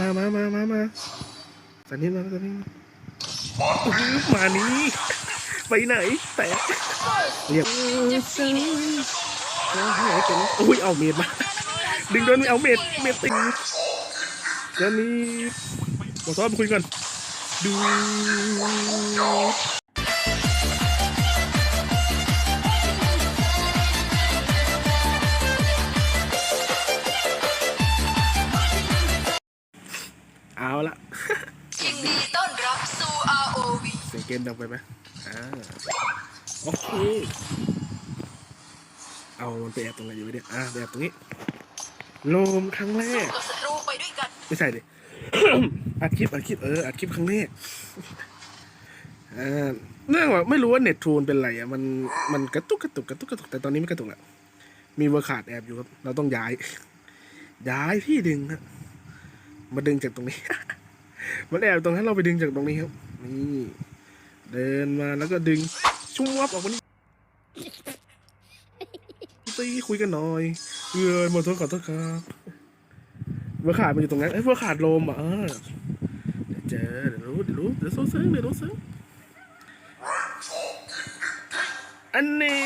มามามามามาสันนิษมาสันนิษมาอื้อหือมานี้ไปไหน แตกเรียบเอาให้ไหนกันอุ้ยเอาเมดมา ดึงโดนเอาเมดเมดติงแล้วนี่ขอกซ้อมคุยกันดู มดังไปไหมอ่าโอเคเอามันไปแอบตรงไหนอยู่วะเนี่ยอ่าไปแอบตรงนี้โลมครั้งแรกกับศัตรูไปด้วยกันไม่ใช่ดิอัดคลิปอัดคลิปเอออัดคลิปครั้งแรกอ่าเนื่องว่าไม่รู้ว่าเน็ตทูนเป็นไรอะมันมันกระตุกกระตุกกระตุกกระตุกแต่ตอนนี้ไม่กระตุกละมีเวอร์ขาดแอบอยู่ครับ เราต้องย้าย ย้ายที่ดึงครับมาดึงจากตรงนี้ มันแอบตรงนั้นเราไปดึงจากตรงนี้ครับนี่ เดินมาแล้วก็ดึงชุ่วับออกมานี่ตีคุยกันหน่อยเออหมดโทษขอโทษครับเวอร์ขาดมันอยู่ตรงนั้นเอ้ยเวอร์ขาดโลมอะเดี๋ยวเจอเดี๋ยวรู้เดี๋ยวรู้เดี๋ยวโซ่ซึ้งเดี๋ยวรู้ซึ้งอันนี้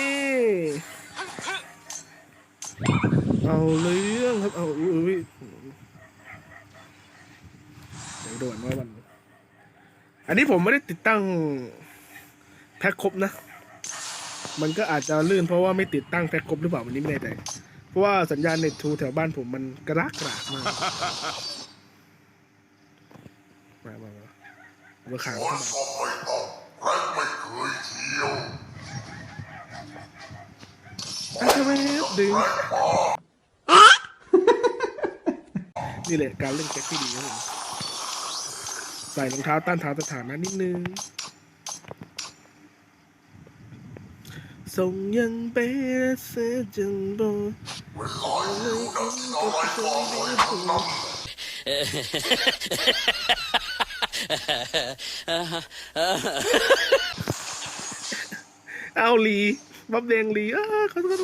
เอาเรื่องครับเอาอุ้ยเดี๋ยวโดนว่ามัน อันนี้ผมไม่ได้ติดตั้งแพ็คครบนะ มันก็อาจจะลื่นเพราะว่าไม่ติดตั้งแพ็คครบหรือเปล่าวันนี้ไม่แน่ใจเพราะว่าสัญญาณเน็ตทูแถวบ้านผมมันกระรากกรากมากมามามาเบอร์ขาวเข้ามาก็ไม่ต้องรักไม่เคยเที่ยวอะทำไมดึงนี่แหละการเล่นแก๊กที่ดีครับผมใส่รองเท้าต้านทานสถานะนิดนึงส่งยังเปรเสจังบเวลาจังบ่เอาลีบับแดงลีอ้าขอโทษ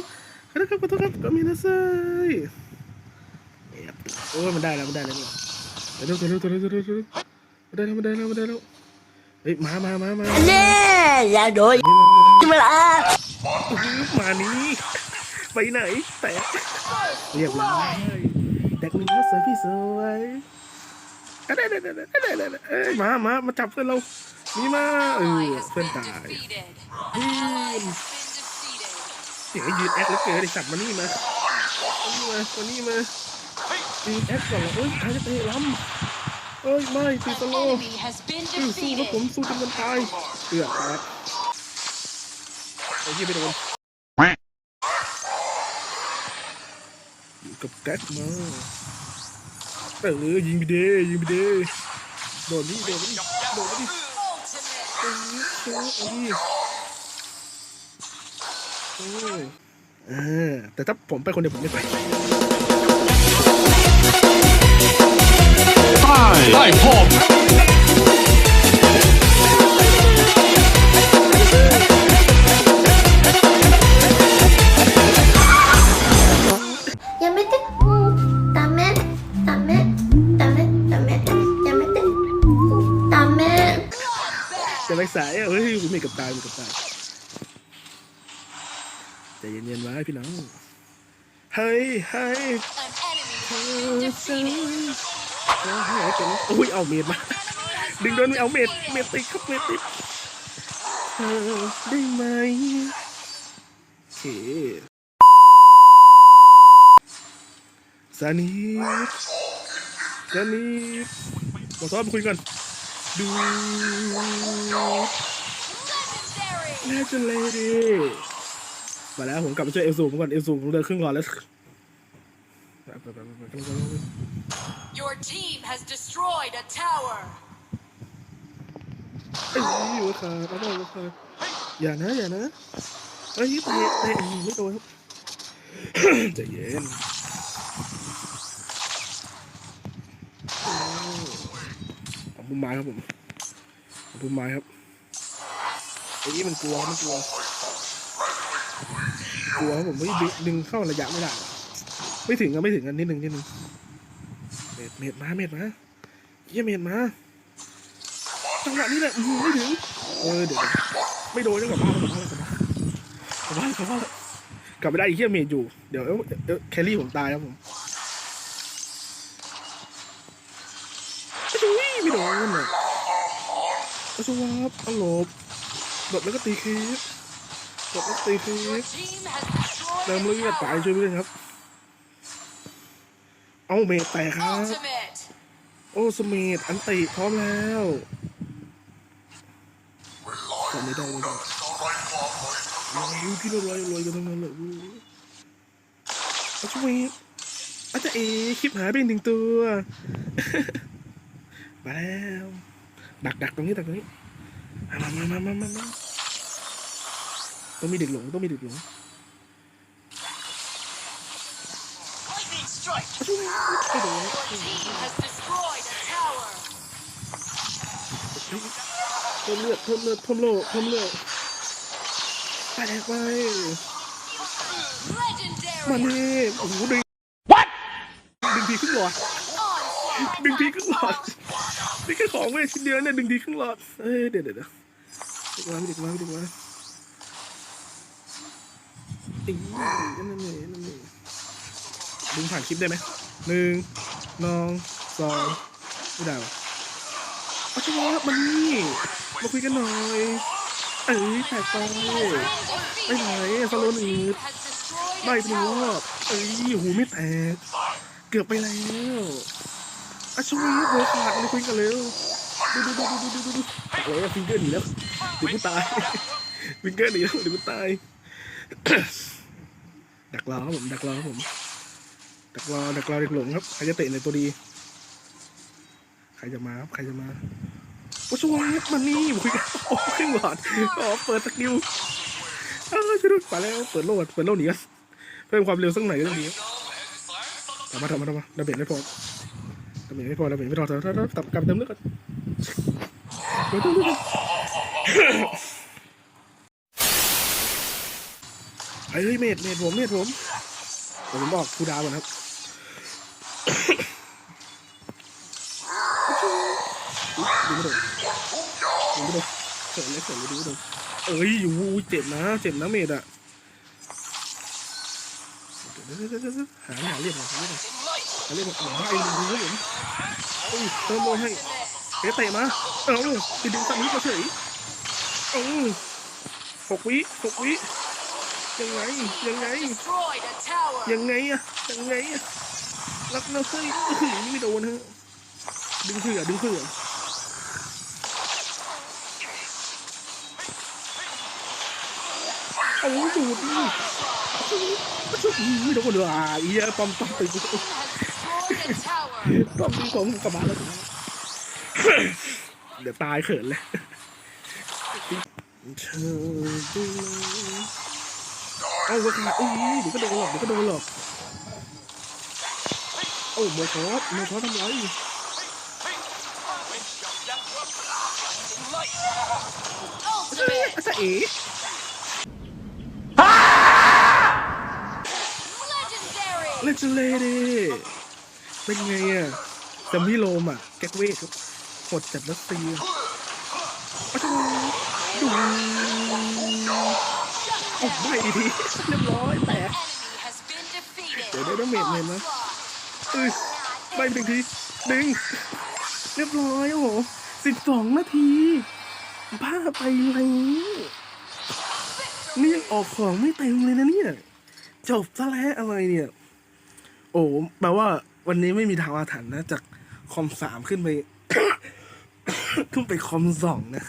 ขอโทษครับขอโทษครับก็มีนะเซยแอบโอ้ยมันได้แล้วมันได้แล้วเดี๋ยวเดี๋ยวเดี๋ยวเดี๋ยวเดี๋ยวเดี๋ยวมัน ได้แล้วมันได้แล้วมันได้แล้วเฮ้ยมามามามาแน่อย่าโดนมาละมานี้ไปไหนแตกเรียบร้อยแตกมีนะสวยพี่สวยเอ้ยเด้เด้เด้เด้เด้เด้เอ้ยมามามาจับเพื่อนเรานี่มาเออ Ally has เพื่อน been ตาย defeated อืม been defeated เสียงยืนแอคแล้วเกิดไอ้สัตว์มานี่มามานี่มามานี่มายืนแอคก่อนเหรอเอ้ยใครจะเตะล้ำ เอ้ยไม่ตีตะโล enemy has been สู้สู้ครับผม defeated สู้จนมันตายเกือบแตกไอ้ยี่ไม่โดนอยู่กับแก๊กมาเออยิงไปเด้ยิงไปเด้โดนนี่โดนนี่โดนนี่ ultimate เออเออเอาดิเออเออแต่ถ้าผมไปคนเดียวผมไม่ไป ได้พ่อ やめてダメダメダメダメやめてダメ จะไปสายอ่ะเฮ้ยกูมีกับตายมีกับตายใจเย็นๆไว้พี่น้องเฮ้ยเฮ้ย an enemy has been defeated อุ้ยเอาเมดมาดึงโดนไม่เอาเมดเมดติดครับเมดติดได้ไหมโอเคสานีสานีบอกซ้อมคุยกัน ดู legendary น่าจะเลยดิมาแล้วผมกลับมาช่วยเอลซูมก่อน เอลซูมผมเดินครึ่งหลอดแล้ว your team has destroyed a tower เอ้ยหัวขาดเอาได้หัวขาดอย่านะอย่านะเอ้ยเตะเตะไม่โดนครับใจเย็นเอาพุ่มไม้ครับผมเอาพุ่มไม้ครับไอ้นี่มันกลัวมันกลัวกลัวครับผมไม่ดึงเข้าระยะไม่ได้ไม่ถึงอะไม่ถึงอันนิดหนึ่งนิดหนึ่ง เม็ดเม็ดมาเม็ดมาเยี่ยมเห็นมาจังหวะนี้แหละอื้อหือไม่ถึงเออเดี๋ยวๆไม่โดนจะกลับบ้านแล้วกลับบ้านแล้วกลับบ้านกลับบ้านแล้วกลับไม่ได้อีกเยี่ยมเมดอยู่เดี๋ยวเอ้ยเอ้ยแครี่ผมตายครับผมไม่โดนไม่โดนอะเอาสวับเอาหลบหลบแล้วก็ตีเคสหลบแล้วก็ตีเค Your ส team has destroyed เติม a เลือด tower. ตายช่วยเพื่อนครับ เอาเมดแตกครับ Ultimate. โอ้สเมดอันติพร้อมแล้วทำไม่ได้ไม่ได้โอ้ยพี่เราลอยลอยกันทั้งนั้นเลยเอาสเมดอาจจะเอคลิปหายไปหนึ่งตัว มาแล้ว ดักดักตรงนี้ดักตรงนี้ มามามามามามาต้องมีเด็กหลงต้องมีเด็กหลง Lightning strike. ไม่โดน Your team has destroyed a tower. เพิ่มเลือดเพิ่มเลือดเพิ่มโลเพิ่มเลือดไปแดกไปมา Legendary. นี่โอ้โหดึงดึงทีครึ่งหลอดดึงทีครึ่งหลอดนี่แค่ของเว้ยชิ้นเดียวเนี่ยดึงทีครึ่งหลอดเอ้ยเดี๋ยวเดี๋ยวเดี๋ยวเด็กมาเด็กมาด็กมาอีนั่นนี่นั่นนี่ ดึงผ่านคลิปได้ไหมหนึ่งนองสองไม่ได้หรอเอาช่วยมันนี่มาคุยกันหน่อย เอ้ยแตกไปไปไหนฟาโลนอีก Has destroyed ไม่ a เป็นรอบเอ้ยหูไม่แตก เกือบไปแล้วอาช่วยโบขาดมาคุยกันเร็วดูดูดูดูดูดูดูโอ้ยฟิงเกอร์หนีแล้วเดี๋ยวกูตายฟิงเกอร์หนีแล้วเดี๋ยวกูตายดักรอครับผมดักรอครับผม ดักรอดักรอเด็กหลงครับใครจะเตะในตัวดี ใครจะมาครับใครจะมาโอ้ช่วยมันนี่คุยกันโอ้ขึ้นหลอดอ๋อเปิดสกิลอ้าวช่วยด้วยไปแล้วเปิดโลดเปิดโลดหนีกันเพิ่มความเร็วสักหน่อยก็ต้องดีทำมาทำมาทำมาดาเบจไม่พอดาเบจไม่พอดาเบจไม่พอเถอะถอะเถอะตับกลับเติมเลือดก่อนเดี๋ยวเติมเลือดก่อนเฮ้ยเมดเมดผมเมดผมผมบอกคูดาวก่อนครับ ดูไม่โดนดูไม่โดนเสริมเลยเสริมเลยดูดนเอ้ยอยู่เจ็บนะ เจ็บนะเมดอะเดี๋ยวเดี๋ยวเดี๋ยวเดี๋ยวหาหาเรียกหน่อยหาเรียกหน่อยหาเรียกหน่อยอ๋อไอ้ดูครับผมเอ้ยเติมโลให้เอ๊ะเตะมาเอ้าไปดึงตันนี้มาเฉยเอ้าหกวิหกวิยังไงยังไงยังไงอะยังไงอะ รักนะเนื้อหือไม่โดนฮะดึงเผื่อดึงเผื่อเอาดูดิไม่โดนเลยอะเอียปอมปอมไปกู Has destroyed a tower. ปอมปอมกลับมาแล้วเดี๋ยวตายเขินเลยเธอดูเอาวะค่ะอุ้ยเดี๋ยวก็โดนหลอกเดี๋ยวก็โดนหลอก โอ้โมทอสโมทอสทำไร Ultimate. อาจารย์เอ๋ Legendary. เลนเจเลดิเป็นไงอะแซมมี่โรมอะ แก๊กเวทครับกดจัดรัสเซียอาจารย์ดูโอ้ไม่ดีเรียบร้อยแตก Enemy has been defeated. เดี๋ยวได้ดาเมจเลยนะ Onslaught. เอ้ยไปหนึ่งที ดึง เรียบร้อยโอ้โหสิบสองนาที บ้าไปแล้วนี่ยังออกของไม่เต็มเลยนะเนี่ย จบซะแล้วอะไรเนี่ย โอ้แปลว่าวันนี้ไม่มีทางอาถรรพ์นะ จากคอมสามขึ้นไป ขึ้นไปคอมสองนะ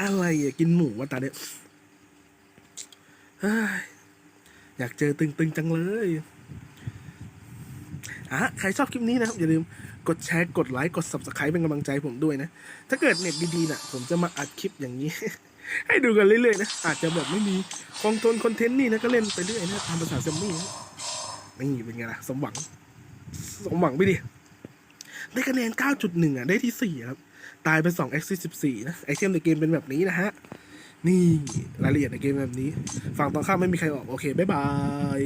อะไรอะ กินหมูวะตาเนี่ยอยากเจอตึงๆจังเลย อะใครชอบคลิปนี้นะครับ อย่าลืมกดแชร์ กดไลค์ กด subscribe เป็นกำลังใจผมด้วยนะ ถ้าเกิดเน็ตดีๆน่ะ ผมจะมาอัดคลิปอย่างนี้ ให้ดูกันเรื่อยๆนะ อาจจะแบบไม่มีคองทนคอนเทนต์นี่นะ ก็เล่นไปเรื่อยนะตามภาษาเซมมี่นะนี่เป็นไงล่ะ สมหวัง สมหวังไปดิ ได้คะแนน 9.1 อะ ได้ที่ 4 ครับ ตายไป2 x 14นะ ไอเทมในเกมเป็นแบบนี้นะฮะ นี่รายละเอียดในเกมแบบนี้ ฝั่งตรงข้ามไม่มีใครออก โอเค บ๊ายบาย